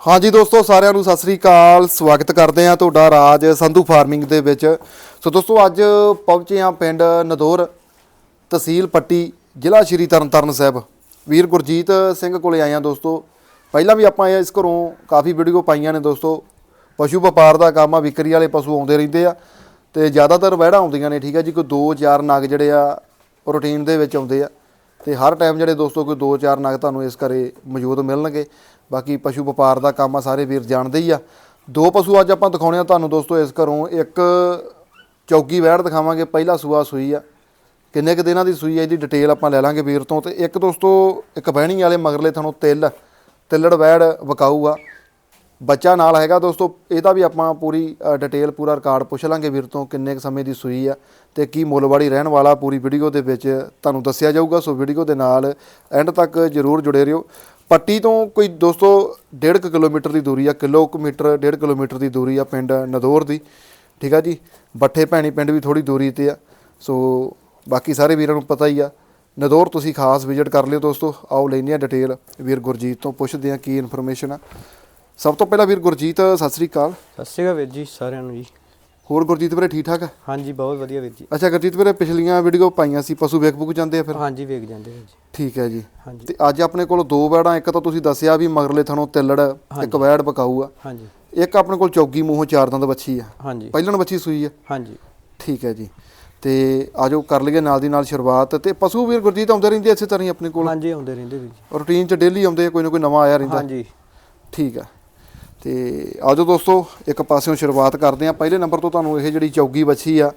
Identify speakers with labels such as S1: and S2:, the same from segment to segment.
S1: ਹਾਂਜੀ ਦੋਸਤੋ, ਸਾਰਿਆਂ ਨੂੰ ਸਤਿ ਸ੍ਰੀ ਅਕਾਲ। ਸਵਾਗਤ ਕਰਦੇ ਹਾਂ ਤੁਹਾਡਾ ਰਾਜ ਸੰਧੂ ਫਾਰਮਿੰਗ ਦੇ ਵਿੱਚ। ਸੋ ਦੋਸਤੋ, ਅੱਜ ਪਹੁੰਚੇ ਹਾਂ ਪਿੰਡ ਨਦੋਰ ਤਹਿਸੀਲ ਪੱਟੀ, ਜ਼ਿਲ੍ਹਾ ਸ਼੍ਰੀ ਤਰਨਤਾਰਨ ਸਾਹਿਬ। ਵੀਰ ਗੁਰਜੀਤ ਸਿੰਘ ਕੋਲੇ ਆਏ ਹਾਂ ਦੋਸਤੋ। ਪਹਿਲਾਂ ਵੀ ਆਪਾਂ ਇਸ ਘਰੋਂ ਕਾਫੀ ਵੀਡੀਓ ਪਾਈਆਂ ਨੇ ਦੋਸਤੋ। ਪਸ਼ੂ ਵਪਾਰ ਦਾ ਕੰਮ ਆ, ਵਿਕਰੀ ਵਾਲੇ ਪਸ਼ੂ ਆਉਂਦੇ ਰਹਿੰਦੇ ਆ ਤੇ ਜ਼ਿਆਦਾਤਰ ਵਹਿੜਾਂ ਆਉਂਦੀਆਂ ਨੇ, ਠੀਕ ਹੈ ਜੀ। ਕੋਈ 2-4 ਨਗ ਜਿਹੜੇ ਆ, ਰੂਟੀਨ ਦੇ ਵਿੱਚ ਆਉਂਦੇ ਆ। ਤੇ ਹਰ ਟਾਈਮ ਜਿਹੜੇ ਦੋਸਤੋ, ਕੋਈ 2-4 ਨਗ ਤੁਹਾਨੂੰ ਇਸ ਘਰੇ ਮੌਜੂਦ ਮਿਲਣਗੇ। ਬਾਕੀ ਪਸ਼ੂ ਵਪਾਰ ਦਾ ਕੰਮ ਆ, ਸਾਰੇ ਵੀਰ ਜਾਣਦੇ ਹੀ ਆ। ਦੋ ਪਸ਼ੂ ਅੱਜ ਆਪਾਂ ਦਿਖਾਉਣੇ ਆ ਤੁਹਾਨੂੰ ਦੋਸਤੋ, ਇਸ ਘਰੋਂ ਇੱਕ ਚੌਗੀ ਵਹਿੜ ਦਿਖਾਵਾਂਗੇ, ਪਹਿਲਾ ਸੂਆ ਸੂਈ ਆ। ਕਿੰਨੇ ਕੁ ਦਿਨਾਂ ਦੀ ਸੂਈ ਆ, ਇਹਦੀ ਡਿਟੇਲ ਆਪਾਂ ਲੈ ਲਾਂਗੇ ਵੀਰ ਤੋਂ। ਤੇ ਇੱਕ ਦੋਸਤੋ, ਇੱਕ ਬਹਿਣੀ ਵਾਲੇ ਮਗਰਲੇ ਤੁਹਾਨੂੰ ਤਿਲ, ਤਿੱਲੜ ਵਹਿੜ ਵਿਕਾਊ ਆ। ਬੱਚਾ ਨਾਲ ਹੈਗਾ ਦੋਸਤੋ, ਇਹਦਾ ਵੀ ਆਪਾਂ ਪੂਰੀ ਡਿਟੇਲ ਪੂਰਾ ਰਿਕਾਰਡ ਪੁੱਛ ਲਾਂਗੇ ਵੀਰ ਤੋਂ ਕਿੰਨੇ ਕੁ ਸਮੇਂ ਦੀ ਸੂਈ ਆ ਤੇ ਕੀ ਮੁੱਲਵਾੜੀ ਰਹਿਣ ਵਾਲਾ ਪੂਰੀ ਵੀਡੀਓ ਦੇ ਵਿੱਚ ਤੁਹਾਨੂੰ ਦੱਸਿਆ ਜਾਊਗਾ। ਸੋ ਵੀਡੀਓ ਦੇ ਨਾਲ ਐਂਡ ਤੱਕ ਜਰੂਰ ਜੁੜੇ ਰਹੋ ਪੱਟੀ ਤੋਂ ਕੋਈ ਦੋਸਤੋ 1.5 ਕਿਲੋਮੀਟਰ ਦੀ ਦੂਰੀ ਆ ਕਿਲੋਮੀਟਰ 1.5 ਕਿਲੋਮੀਟਰ ਦੀ ਦੂਰੀ ਆ ਪਿੰਡ ਨਦੌਰ ਦੀ, ਠੀਕ ਆ ਜੀ? ਬੱਠੇ ਭੈਣੀ ਪਿੰਡ ਵੀ ਥੋੜੀ ਦੂਰੀ ਤੇ ਆ, ਸੋ ਬਾਕੀ ਸਾਰੇ ਵੀਰਾਂ ਨੂੰ ਪਤਾ ਹੀ ਆ। ਨਦੌਰ ਤੁਸੀਂ ਖਾਸ ਵਿਜ਼ਿਟ ਕਰ ਲਿਓ ਦੋਸਤੋ, ਆਓ ਲੈਂਦੇ ਆ ਡਿਟੇਲ, ਵੀਰ ਗੁਰਜੀਤ ਤੋਂ ਪੁੱਛਦੇ ਆ ਕੀ ਇਨਫੋਰਮੇਸ਼ਨ ਆ। ਸਭ ਤੋਂ ਪਹਿਲਾਂ ਵੀਰ ਗੁਰਜੀਤ, ਸਤਿ ਸ੍ਰੀ ਅਕਾਲ।
S2: ਸਤਿ ਸ਼੍ਰੀ ਅਕਾਲ ਵੀਰ ਜੀ, ਸਾਰਿਆਂ ਨੂੰ ਜੀ।
S1: ਹੋਰ ਗੁਰਜੀਤ ਵੀਰੇ ਠੀਕ ਠਾਕ ਆ?
S2: ਹਾਂਜੀ ਬਹੁਤ ਵਧੀਆ ਵੀਰ ਜੀ।
S1: ਅੱਛਾ ਗੁਰਜੀਤ ਵੀਰੇ ਪਿਛਲੀਆਂ ਵੀਡੀਓ ਪਾਈਆਂ ਸੀ ਪਸ਼ੂ ਵੇਖ ਬੁੱਕ ਜਾਂਦੇ ਆ ਫਿਰ?
S2: ਹਾਂਜੀ ਵੇਖ ਜਾਂਦੇ ਵੀਰ ਜੀ।
S1: ਠੀਕ ਹੈ ਜੀ।
S2: ਹਾਂਜੀ।
S1: ਤੇ ਅੱਜ ਆਪਣੇ ਕੋਲ ਦੋ ਵੈੜਾਂ ਇੱਕ ਤਾਂ ਤੁਸੀਂ ਦੱਸਿਆ ਵੀ ਮਗਰਲੇ ਥਣੋਂ ਤਿੱਲੜ ਇੱਕ ਵੈੜ ਬਕਾਊ ਆ।
S2: ਹਾਂਜੀ।
S1: ਇੱਕ ਆਪਣੇ ਕੋਲ ਚੌਗੀ ਮੂੰਹੋਂ ਚਾਰ ਦੰਦ ਬੱਚੀ ਆ।
S2: ਹਾਂਜੀ।
S1: ਪਹਿਲਣ ਬੱਚੀ ਸੂਈ ਆ।
S2: ਹਾਂਜੀ।
S1: ਠੀਕ ਹੈ ਜੀ। ਤੇ ਆਜੋ ਕਰ ਲਈਏ ਨਾਲ ਦੀ ਨਾਲ ਸ਼ੁਰੂਆਤ। ਤੇ ਪਸ਼ੂ ਵੀਰ ਗੁਰਜੀਤ ਆਉਂਦੇ ਰਹਿੰਦੇ ਇਸੇ ਤਰ੍ਹਾਂ ਹੀ ਆਪਣੇ ਕੋਲ?
S2: ਹਾਂਜੀ ਆਉਂਦੇ ਰਹਿੰਦੇ ਵੀਰ ਜੀ।
S1: ਰੂਟੀਨ ਚ ਡੇਲੀ ਆਉਂਦੇ ਕੋਈ ਨਾ ਕੋਈ ਨਵਾਂ ਆਇਆ ਰਹਿੰਦਾ।
S2: ਹਾਂਜੀ।
S1: ਠੀਕ ਆ। ਤੇ ਆਜੋ ਦੋਸਤੋ ਇੱਕ ਪਾਸਿਓਂ ਸ਼ੁਰੂਆਤ ਕਰਦੇ ਆ ਪਹਿਲੇ ਨੰਬਰ ਤੋਂ ਤੁਹਾਨੂੰ ਇਹ ਜਿਹੜੀ ਚੌਗੀ ਵੱਛੀ ਆ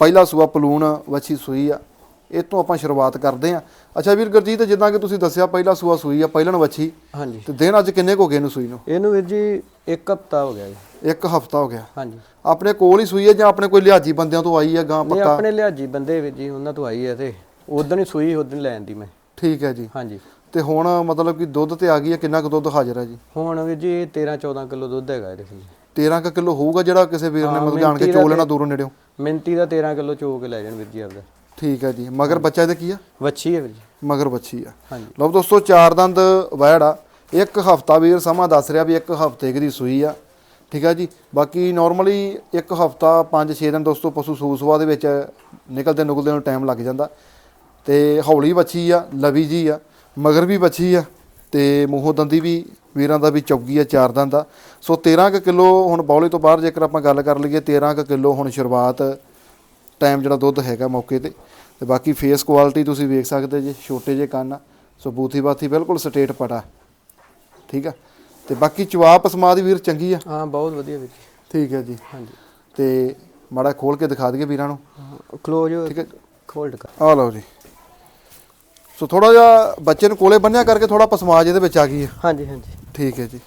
S1: ਪਹਿਲਾ ਸੂਆ ਪਲੂਣ ਵੱਛੀ ਸੂਈ ਆ ਇਹ ਤੋਂ ਆਪਾਂ ਸ਼ੁਰੂਆਤ ਕਰਦੇ ਆ ਅੱਛਾ ਵੀਰ ਗੁਰਜੀਤ ਜਿੱਦਾਂ ਕਿ ਤੁਸੀਂ ਦੱਸਿਆ ਪਹਿਲਾ ਸੂਆ ਸੂਈ ਆ ਪਹਿਲਣ ਵੱਛੀ।
S2: ਹਾਂਜੀ।
S1: ਤੇ ਦਿਨ ਅੱਜ ਕਿੰਨੇ ਕੁ ਹੋ ਗਏ ਇਹਨੂੰ ਸੂਈ ਨੂੰ?
S2: ਇਹਨੂੰ ਵੀਰ ਜੀ ਇੱਕ ਹਫਤਾ ਹੋ ਗਿਆ ਜੀ।
S1: ਇੱਕ ਹਫਤਾ ਹੋ ਗਿਆ।
S2: ਹਾਂਜੀ।
S1: ਆਪਣੇ ਕੋਲ ਹੀ ਸੂਈ ਹੈ ਜਾਂ ਆਪਣੇ ਕੋਈ ਲਿਹਾਜੀ ਬੰਦਿਆਂ ਤੋਂ ਆਈ ਹੈ ਗਾਂ
S2: ਨਹੀਂ
S1: ਪੱਕਾ?
S2: ਆਪਣੇ ਲਿਆਜੀ ਬੰਦੇ ਵੀਰ ਜੀ ਉਹਨਾਂ ਤੋਂ ਆਈ ਹੈ ਤੇ ਉਦੋਂ ਹੀ ਸੂਈ ਉਦੋਂ ਲੈਣ ਦੀ ਮੈਂ।
S1: ਠੀਕ ਹੈ ਜੀ।
S2: ਹਾਂਜੀ।
S1: ਤੇ ਹੁਣ ਮਤਲਬ ਕਿ ਦੁੱਧ ਤੇ ਆ ਗਈ ਹੈ ਕਿੰਨਾ ਕੁ ਦੁੱਧ ਹਾਜ਼ਰ ਹੈ ਜੀ?
S2: ਹੁਣ ਵੀਰ ਜੀ 13 14 ਕਿਲੋ ਦੁੱਧ ਹੈਗਾ ਇਹਦੇ ਕੋਲ।
S1: 13 ਕੁ ਕਿਲੋ ਹੋਊਗਾ ਜਿਹੜਾ ਕਿਸੇ ਵੀਰ ਨੇ
S2: ਹਾਂ,
S1: ਮਤਲਬ ਜਾਣ ਕੇ ਚੋ ਲੈਣਾ ਦੂਰੋਂ ਨੇੜਿਓਂ?
S2: ਮਿੰਤੀ ਦਾ 13 ਕਿਲੋ ਚੋ ਕੇ ਲੈ ਜਾਣ ਵੀਰ ਜੀ ਆਪਦਾ।
S1: ਠੀਕ ਹੈ ਜੀ। ਮਗਰ ਬੱਚਾ ਇਹਦਾ ਕੀ ਆ?
S2: ਵੱਛੀ ਹੈ ਵੀਰ ਜੀ।
S1: ਮਗਰ ਬੱਚੀ ਆ।
S2: ਹਾਂਜੀ।
S1: ਲਓ ਦੋਸਤੋ ਚਾਰ ਦੰਦ ਵੈੜ ਆ। ਇੱਕ ਹਫਤਾ ਵੀਰ ਸਮਾਂ ਦੱਸ ਰਿਹਾ ਵੀ ਇੱਕ ਹਫ਼ਤੇ ਦੀ ਸੂਈ ਆ। ਠੀਕ ਆ ਜੀ। ਬਾਕੀ ਨਾਰਮਲੀ ਇੱਕ ਹਫਤਾ 5-6 ਦਿਨ ਦੋਸਤੋ ਪਸ਼ੂ ਸੂਸਵਾ ਦੇ ਵਿੱਚ ਨਿਕਲਦੇ ਨੁਕਲਦੇ ਨੂੰ ਟਾਈਮ ਲੱਗ ਜਾਂਦਾ। ਤੇ ਹੌਲੀ ਬੱਚੀ ਆ ਲਵੀ ਜੀ ਆ। ਮਗਰ ਵੀ ਬੱਚੀ ਆ ਤੇ ਮੂੰਹੋਂ ਦੰਦੀ ਵੀ ਵੀਰਾਂ ਦਾ ਵੀ ਚੌਗੀ ਆ ਚਾਰ ਦੰਦ ਆ। ਸੋ 13 ਕੁ ਕਿਲੋ ਹੁਣ ਬੌਲੇ ਤੋਂ ਬਾਹਰ ਜੇਕਰ ਆਪਾਂ ਗੱਲ ਕਰ ਲਈਏ 13 ਕੁ ਕਿਲੋ ਹੁਣ ਸ਼ੁਰੂਆਤ ਟਾਈਮ ਜਿਹੜਾ ਦੁੱਧ ਹੈਗਾ ਮੌਕੇ ਤੇ। ਤੇ ਬਾਕੀ ਫੇਸ ਕੁਆਲਿਟੀ ਤੁਸੀਂ ਵੇਖ ਸਕਦੇ ਜੀ ਛੋਟੇ ਜਿਹੇ ਕੰਨ ਸੋ ਬੂਥੀ ਬਾਥੀ ਬਿਲਕੁਲ ਸਟੇਟ ਪਟਾ। ਠੀਕ ਆ? ਤੇ ਬਾਕੀ ਚਵਾਪ ਸਮਾਦ ਵੀਰ ਚੰਗੀ ਆ?
S2: ਹਾਂ ਬਹੁਤ ਵਧੀਆ ਵੀਰ ਜੀ।
S1: ਠੀਕ ਹੈ ਜੀ।
S2: ਹਾਂਜੀ।
S1: ਤੇ ਮਾੜਾ ਖੋਲ ਕੇ ਦਿਖਾ ਦਈਏ ਵੀਰਾਂ ਨੂੰ।
S2: ਕਲੋਜ਼
S1: ਠੀਕ ਹੈ
S2: ਖੋਲਡ ਕਰ
S1: ਆ ਲਓ ਜੀ। ਸੋ ਥੋੜਾ ਜਿਹਾ ਬੱਚੇ ਨੂੰ ਕੋਲੇ ਬੰਨਿਆ ਕਰਕੇ ਥੋੜਾ ਪਸਮਾਜ ਇਹਦੇ ਵਿੱਚ ਆ ਗਈ ਹੈ।
S2: ਹਾਂਜੀ ਹਾਂਜੀ।
S1: ਠੀਕ ਹੈ ਜੀ।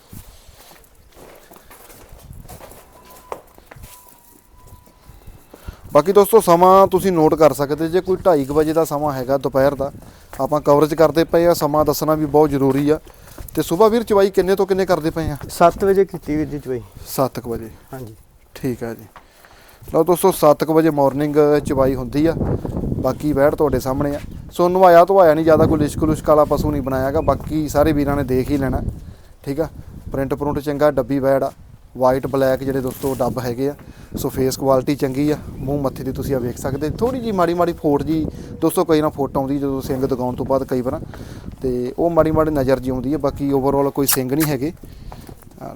S1: ਬਾਕੀ ਦੋਸਤੋ ਸਮਾਂ ਤੁਸੀਂ ਨੋਟ ਕਰ ਸਕਦੇ ਜੇ ਕੋਈ 2:30 ਵਜੇ ਦਾ ਸਮਾਂ ਹੈਗਾ ਦੁਪਹਿਰ ਦਾ ਆਪਾਂ ਕਵਰੇਜ ਕਰਦੇ ਪਏ ਆ ਸਮਾਂ ਦੱਸਣਾ ਵੀ ਬਹੁਤ ਜ਼ਰੂਰੀ ਆ। ਤੇ ਸਵੇਰ ਵੀਰ ਚਵਾਈ ਕਿੰਨੇ ਤੋਂ ਕਿੰਨੇ ਕਰਦੇ ਪਏ ਆ?
S2: 7 ਵਜੇ ਕੀਤੀ ਵੀਰ ਜੀ ਚੋਈ
S1: 7:00 ਵਜੇ।
S2: ਹਾਂਜੀ।
S1: ਠੀਕ ਹੈ ਜੀ। ਲਓ ਦੋਸਤੋ 7:00 ਵਜੇ ਮਾਰਨਿੰਗ ਚਵਾਈ ਹੁੰਦੀ ਆ। ਬਾਕੀ ਵਹਿੜ ਤੁਹਾਡੇ ਸਾਹਮਣੇ ਆ। ਸੋ ਨਵਾਇਆ ਧਵਾਇਆ ਨਹੀਂ, ਜ਼ਿਆਦਾ ਕੋਈ ਲਿਸ਼ਕ ਲੁਸ਼ਕ ਵਾਲਾ ਪਸ਼ੂ ਨਹੀਂ ਬਣਾਇਆਗਾ ਬਾਕੀ ਸਾਰੇ ਵੀਰਾਂ ਨੇ ਦੇਖ ਹੀ ਲੈਣਾ, ਠੀਕ ਆ? ਪ੍ਰਿੰਟ ਪ੍ਰਿੰਟ ਚੰਗਾ, ਡੱਬੀ ਵਹਿੜ ਆ ਵਾਈਟ ਬਲੈਕ ਜਿਹੜੇ ਦੋਸਤੋ ਡੱਬ ਹੈਗੇ ਆ, ਸੋ ਫੇਸ ਕੁਆਲਿਟੀ ਚੰਗੀ ਆ, ਮੂੰਹ ਮੱਥੇ ਦੀ ਤੁਸੀਂ ਆ ਵੇਖ ਸਕਦੇ ਥੋੜੀ ਜੀ ਮਾੜੀ ਮਾੜੀ ਫੋਟ ਜੀ, ਦੋਸਤੋ ਕਈ ਨਾ ਫੋਟ ਆਉਂਦੀ ਜਦੋਂ ਸਿੰਗ ਦਿਖਾਉਣ ਤੋਂ ਬਾਅਦ ਕਈ ਵਾਰ, ਤੇ ਉਹ ਮਾੜੀ ਮਾੜੀ ਨਜ਼ਰ ਜੀ ਆਉਂਦੀ ਹੈ ਬਾਕੀ ਓਵਰਆਲ ਕੋਈ ਸਿੰਗ ਨਹੀਂ ਹੈਗੇ। ਆ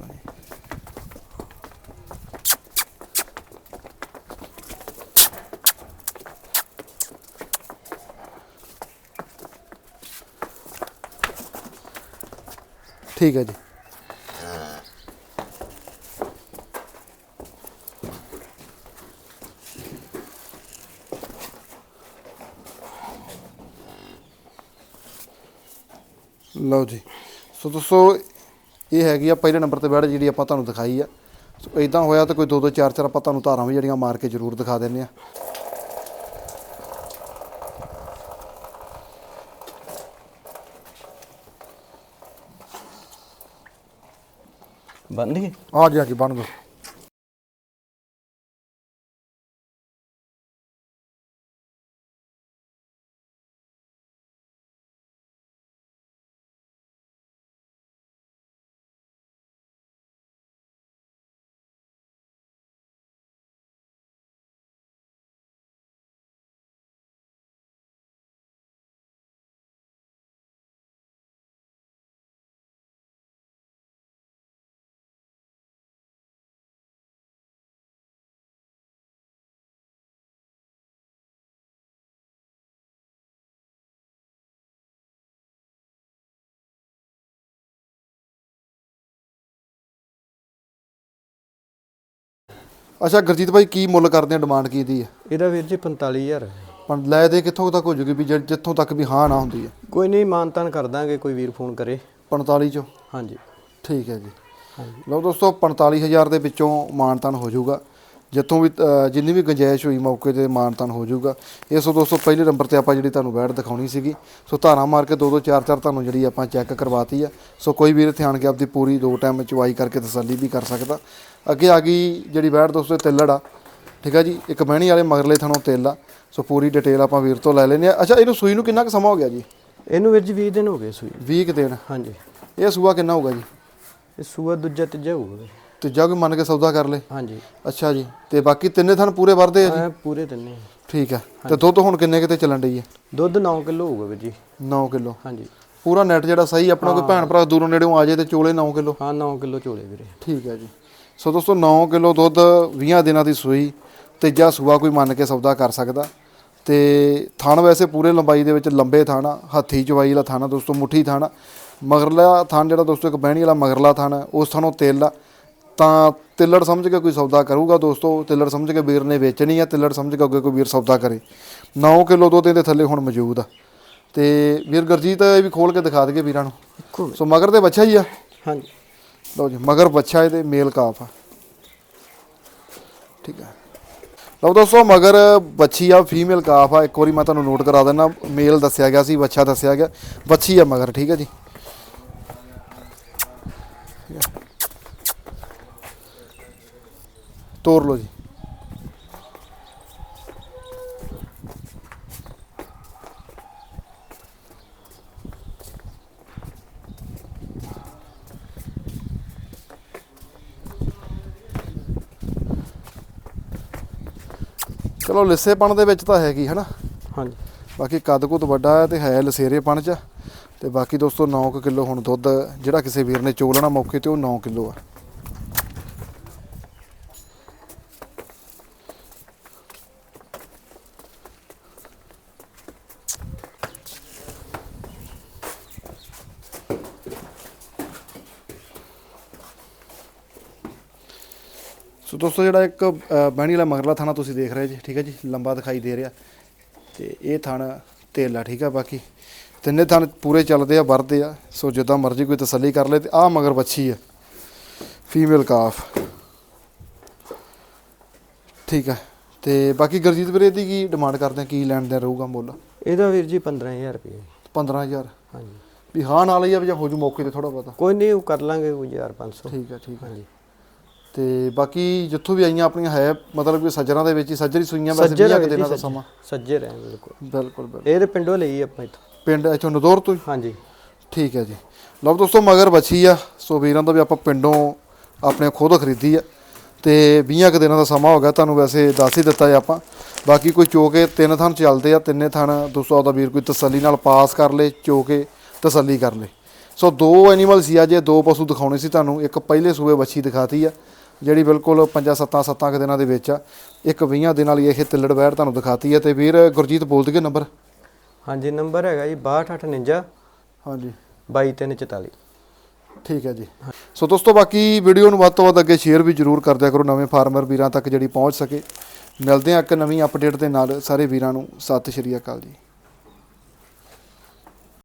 S1: ਠੀਕ ਹੈ ਜੀ। ਲਓ ਜੀ। ਸੋ ਦੋਸਤੋ, ਇਹ ਹੈਗੀ ਆ ਪਹਿਲੇ ਨੰਬਰ ਤੇ ਬੈਡ ਜਿਹੜੀ ਆਪਾਂ ਤੁਹਾਨੂੰ ਦਿਖਾਈ ਆ। ਸੋ ਇਦਾਂ ਹੋਇਆ ਤਾਂ ਕੋਈ ਦੋ ਦੋ ਚਾਰ ਚਾਰ ਆਪਾਂ ਤੁਹਾਨੂੰ ਧਾਰਾਂ ਵੀ ਜਿਹੜੀਆਂ ਮਾਰ ਕੇ ਜ਼ਰੂਰ ਦਿਖਾ ਦਿੰਨੇ ਆ।
S2: ਬੰਦ ਗਈ
S1: ਆ ਜੀ ਆ ਜੀ ਬਣ ਗਏ ਅੱਛਾ ਗੁਰਜੀਤ ਭਾਈ ਕੀ ਮੁੱਲ ਕਰਦੇ ਆ? ਡਿਮਾਂਡ ਕੀ ਦੀ ਹੈ
S2: ਇਹਦਾ ਵੀਰ ਜੀ 45000
S1: ਪਰ ਲੈ ਦੇ ਕਿੱਥੋਂ ਤੱਕ ਹੋ ਜੂਗੀ ਵੀ ਜਿ- ਜਿੱਥੋਂ ਤੱਕ ਵੀ ਹਾਂ ਨਾ ਹੁੰਦੀ ਹੈ
S2: ਕੋਈ ਨਹੀਂ ਮਾਨਤਾਨ ਕਰ ਦਾਂਗੇ ਕੋਈ ਵੀਰ ਫੋਨ ਕਰੇ।
S1: 45 ਚੋਂ?
S2: ਹਾਂਜੀ।
S1: ਠੀਕ ਹੈ ਜੀ। ਲਓ ਦੋਸਤੋ 45000 ਦੇ ਵਿੱਚੋਂ ਮਾਨਤਨ ਹੋ ਜਾਊਗਾ ਜਿੱਥੋਂ ਵੀ ਜਿੰਨੀ ਵੀ ਗੁੰਜਾਇਸ਼ ਹੋਈ ਮੌਕੇ ਤੇ ਮਾਨਤਨ ਹੋ ਜਾਊਗਾ। ਇਹ ਸੋ ਦੋਸਤੋ ਪਹਿਲੇ ਨੰਬਰ ਤੇ ਆਪਾਂ ਜਿਹੜੀ ਤੁਹਾਨੂੰ ਬੈਡ ਦਿਖਾਉਣੀ ਸੀਗੀ ਸੋ ਧਾਰਾਂ ਮਾਰ ਕੇ ਦੋ ਦੋ ਚਾਰ ਚਾਰ ਤੁਹਾਨੂੰ ਜਿਹੜੀ ਆਪਾਂ ਚੈੱਕ ਕਰਵਾਤੀ ਆ। ਸੋ ਕੋਈ ਵੀਰ ਇੱਥੇ ਆਣ ਕੇ ਆਪਦੀ ਪੂਰੀ ਦੋ ਟਾਈਮ ਚਵਾਈ ਕਰਕੇ ਤਸੱਲੀ ਵੀ ਕਰ ਸਕਦਾ। ਅੱਗੇ ਆ ਗਈ ਜਿਹੜੀ ਬੈਡ ਦੋਸਤੋ ਤਿੱਲੜ ਆ। ਠੀਕ ਆ ਜੀ? ਇੱਕ ਬਹਿਣੀ ਵਾਲੇ ਮਗਰਲੇ ਥਣੋਂ ਤਿੱਲ ਆ। ਸੋ ਪੂਰੀ ਡਿਟੇਲ ਆਪਾਂ ਵੀਰ ਤੋਂ ਲੈ ਲੈਨੇ ਆ। ਅੱਛਾ ਇਹਨੂੰ ਸੂਈ ਨੂੰ ਕਿੰਨਾ ਕੁ ਸਮਾਂ ਹੋ ਗਿਆ ਜੀ?
S2: ਇਹਨੂੰ ਵੀਰ ਜੀ 20 ਦਿਨ ਹੋ ਗਏ ਸੂਈ
S1: 20 ਕੁ ਦਿਨ।
S2: ਹਾਂਜੀ।
S1: ਇਹ ਸੂਆ ਕਿੰਨਾ ਹੋਊਗਾ ਜੀ?
S2: ਇਹ ਸੂਆ ਦੂਜਾ ਤੀਜਾ ਹੋਊਗਾ।
S1: ਤੀਜਾ ਕੋਈ ਮੰਨ ਕੇ ਸੌਦਾ ਕਰ ਲੇ।
S2: ਹਾਂਜੀ।
S1: ਅੱਛਾ ਜੀ ਤੇ ਬਾਕੀ ਤਿੰਨੇ ਥਣ ਪੂਰੇ ਵਰਦੇ ਆ ਜੀ?
S2: ਐ ਪੂਰੇ ਤਿੰਨੇ।
S1: ਠੀਕ ਹੈ ਤੇ ਦੁੱਧ ਹੁਣ ਕਿੰਨੇ ਕਿਤੇ ਚੱਲਣ ਡਈ ਹੈ
S2: ਦੁੱਧ 9 ਕਿਲੋ ਹੋਊਗਾ ਵੀਰ ਜੀ।
S1: 9 ਕਿਲੋ।
S2: ਹਾਂਜੀ।
S1: ਪੂਰਾ ਨੈਟ ਜਿਹੜਾ ਸਹੀ ਆਪਣਾ ਕੋਈ ਭੈਣ ਭਰਾ ਦੂਰੋਂ ਨੇੜੇੋਂ ਆ ਜਾਏ ਤੇ ਚੋਲੇ 9 ਕਿਲੋ।
S2: ਹਾਂ 9 ਕਿਲੋ ਝੋਲੇ ਵੀਰੇ।
S1: ਠੀਕ ਹੈ ਜੀ। ਸੋ ਦੋਸਤੋ 9 ਕਿਲੋ ਦੁੱਧ 20 ਦਿਨਾਂ ਦੀ ਸੂਈ ਤੀਜਾ ਸੂਆ ਕੋਈ ਮੰਨ ਕੇ ਸੌਦਾ ਕਰ ਸਕਦਾ। ਤੇ ਥਣ ਵੈਸੇ ਪੂਰੇ ਲੰਬਾਈ ਦੇ ਵਿੱਚ ਲੰਬੇ ਥਣ ਆ ਹੱਥੀ ਚਵਾਈ ਵਾਲਾ ਥਣ ਆ ਦੋਸਤੋ ਮੁੱਠੀ ਥਣ ਆ। ਮਗਰਲਾ ਥਣ ਜਿਹੜਾ ਦੋਸਤੋ ਇੱਕ ਬਹਿਣੀ ਵਾਲਾ ਮਗਰਲਾ ਥਣ ਆ, ਉਸ ਥਣੋਂ ਤਿਲ ਆ। ਤਾਂ ਤਿੱਲੜ ਸਮਝ ਕੇ ਕੋਈ ਸੌਦਾ ਕਰੂਗਾ ਦੋਸਤੋ ਤਿੱਲੜ ਸਮਝ ਕੇ ਵੀਰ ਨੇ ਵੇਚਣੀ ਆ ਤਿੱਲੜ ਸਮਝ ਕੇ ਅੱਗੇ ਕੋਈ ਵੀਰ ਸੌਦਾ ਕਰੇ। 9 ਕਿਲੋ ਦੁੱਧ ਇਹਦੇ ਥੱਲੇ ਹੁਣ ਮੌਜੂਦ ਆ। ਤੇ ਵੀਰ ਗੁਰਜੀਤ ਇਹ ਵੀ ਖੋਲ ਕੇ ਦਿਖਾ ਦਈਏ ਵੀਰਾਂ ਨੂੰ। ਸੋ ਮਗਰ ਤੇ ਬੱਚਾ ਹੀ ਆ।
S2: ਹਾਂਜੀ।
S1: ਲਓ ਜੀ ਮਗਰ ਬੱਚਾ ਇਹਦੇ ਮੇਲ ਕਾਫ ਆ। ਠੀਕ ਹੈ ਲਓ ਦੋਸਤੋ ਮਗਰ ਬੱਚੀ ਆ ਫੀਮੇਲ ਕਾਫ ਆ। ਇੱਕ ਵਾਰੀ ਮੈਂ ਤੁਹਾਨੂੰ ਨੋਟ ਕਰਾ ਦਿੰਦਾ ਮੇਲ ਦੱਸਿਆ ਗਿਆ ਸੀ ਬੱਚਾ ਦੱਸਿਆ ਗਿਆ। ਬੱਚੀ ਆ ਮਗਰ ਠੀਕ ਹੈ ਜੀ ਠੀਕ ਹੈ। ਤੋਰ ਲਓ ਜੀ। ਚਲੋ ਲਿੱਸੇਪਣ ਦੇ ਵਿੱਚ ਤਾਂ ਹੈਗੀ ਹਨਾ।
S2: ਹਾਂਜੀ।
S1: ਬਾਕੀ ਕੱਦ ਕੁੱਦ ਵੱਡਾ ਹੈ ਤੇ ਹੈ ਲਸੇਰੇਪਣ ਚ। ਤੇ ਬਾਕੀ ਦੋਸਤੋ 9 ਕਿਲੋ ਹੁਣ ਦੁੱਧ ਜਿਹੜਾ ਕਿਸੇ ਵੀਰ ਨੇ ਚੋਲਣਾ ਮੌਕੇ ਤੇ ਉਹ 9 ਕਿਲੋ ਆ। ਸੋ ਦੋਸਤੋ ਜਿਹੜਾ ਇੱਕ ਬਹਿਣੀ ਵਾਲਾ ਮਗਰਲਾ ਥਾਣਾ ਤੁਸੀਂ ਦੇਖ ਰਹੇ ਜੀ ਠੀਕ ਹੈ ਜੀ? ਲੰਬਾ ਦਿਖਾਈ ਦੇ ਰਿਹਾ। ਤੇ ਇਹ ਥਣ ਤੇਲਾ ਠੀਕ ਆ ਬਾਕੀ? ਤਿੰਨੇ ਥਣ ਪੂਰੇ ਚੱਲਦੇ ਆ ਵਰਦੇ ਆ। ਸੋ ਜਿੱਦਾਂ ਮਰਜ਼ੀ ਕੋਈ ਤਸੱਲੀ ਕਰ ਲੇ ਤੇ ਆਹ ਮਗਰ ਬੱਚੀ ਆ। ਫੀਮੇਲ ਕਾਫ ਠੀਕ ਆ ਤੇ ਬਾਕੀ ਗੁਰਜੀਤ ਵੀਰੇ ਦੀ ਕੀ ਡਿਮਾਂਡ ਕਰਦੇ ਆ? ਕੀ ਲੈਣ ਦੇ ਰਹੂਗਾ ਮੁੱਲ?
S2: ਇਹਦਾ ਵੀਰ ਜੀ 15000 ਰੁਪਏ।
S1: 15000
S2: ਹਾਂਜੀ।
S1: ਵੀ ਹਾਂ ਨਾਲ ਹੀ ਆ ਵੀ ਜਾਂ ਹੋ ਜੂ ਮੌਕੇ ਤੇ ਥੋੜਾ ਬਹੁਤਾ?
S2: ਕੋਈ ਨਹੀਂ ਉਹ ਕਰ ਲਾਂਗੇ ਕੋਈ 1500
S1: ਠੀਕ ਆ ਠੀਕ ਆ
S2: ਹਾਂਜੀ।
S1: ਤੇ ਬਾਕੀ ਜਿੱਥੋਂ ਵੀ ਆਈਆਂ ਆਪਣੀਆਂ ਹੈ ਮਤਲਬ ਕਿ ਸੱਜਰਾਂ ਦੇ ਵਿੱਚ ਹੀ ਸੱਜਰ ਸੂਈਆਂ ਵੈਸੇ
S2: ਸੱਜਰ
S1: 20
S2: ਹੈ
S1: ਕੁ
S2: ਜੀ,
S1: ਦਿਨਾਂ ਦਾ। ਸਮਾਂ।
S2: ਸੱਜੇ ਰਹਿ ਬਿਲਕੁਲ।
S1: ਬਿਲਕੁਲ ਬਿਲਕੁਲ।
S2: ਇਹ ਤੇ ਪਿੰਡੋਂ ਲਈ ਆਪਾਂ ਇੱਥੋਂ।
S1: ਪਿੰਡ ਇੱਥੋਂ ਨਦੌਰ ਤੋਂ ਹੀ?
S2: ਹਾਂਜੀ।
S1: ਠੀਕ ਹੈ ਜੀ। ਲਓ ਦੋਸਤੋ ਮਗਰ ਬੱਚੀ ਆ ਸੋ ਵੀਰਾਂ ਦਾ ਵੀ ਆਪਾਂ ਪਿੰਡੋਂ ਆਪਣੇ ਖੁਦ ਖਰੀਦੀ ਆ। ਤੇ 20 ਕੁ ਦਿਨਾਂ ਦਾ ਸਮਾਂ ਹੋ ਗਿਆ ਤੁਹਾਨੂੰ ਵੈਸੇ ਦੱਸ ਹੀ ਦਿੱਤਾ ਹੈ ਆਪਾਂ। ਬਾਕੀ ਕੋਈ ਚੋਕੇ ਤਿੰਨ ਥਣ ਚੱਲਦੇ ਆ ਤਿੰਨੇ ਥਣ ਦੋਸਤੋ ਆਪਦਾ ਵੀਰ ਕੋਈ ਤਸੱਲੀ ਨਾਲ ਪਾਸ ਕਰ ਲੇ ਚੋਕੇ ਤਸੱਲੀ ਕਰ ਲੇ। ਸੋ ਦੋ ਐਨੀਮਲ ਸੀ ਆ ਜੇ ਦੋ ਪਸ਼ੂ ਦਿਖਾਉਣੇ ਸੀ ਤੁਹਾਨੂੰ। ਇੱਕ ਪਹਿਲੇ ਸੂਏ ਬੱਚੀ ਦਿਖਾਤੀ ਆ। ਜਿਹੜੀ ਬਿਲਕੁਲ ਪੰਜਾਂ ਸੱਤਾਂ ਸੱਤਾਂ ਕੁ ਦਿਨਾਂ ਦੇ ਵਿੱਚ ਆ ਇੱਕ 20 ਦਿਨਾਂ ਵਾਲੀ ਇਹ ਤਿੱਲੜ ਵੈੜ ਤੁਹਾਨੂੰ ਦਿਖਾਤੀ ਆ ਤੇ ਵੀਰ ਗੁਰਜੀਤ ਬੋਲ ਦਈਏ ਨੰਬਰ?
S2: ਹਾਂਜੀ ਨੰਬਰ ਹੈਗਾ ਜੀ 6259
S1: ਹਾਂਜੀ।
S2: 22344
S1: ਠੀਕ ਹੈ ਜੀ। ਸੋ ਦੋਸਤੋ ਬਾਕੀ ਵੀਡੀਓ ਨੂੰ ਵੱਧ ਤੋਂ ਵੱਧ ਅੱਗੇ ਸ਼ੇਅਰ ਵੀ ਜਰੂਰ ਕਰ ਦਿਆ ਕਰੋ ਨਵੇਂ ਫਾਰਮਰ ਵੀਰਾਂ ਤੱਕ ਜਿਹੜੀ ਪਹੁੰਚ ਸਕੇ। ਮਿਲਦੇ ਆ ਇੱਕ ਨਵੀਂ ਅਪਡੇਟ ਦੇ ਨਾਲ ਸਾਰੇ ਵੀਰਾਂ ਨੂੰ। ਸਤਿ ਸ਼੍ਰੀ ਅਕਾਲ ਜੀ।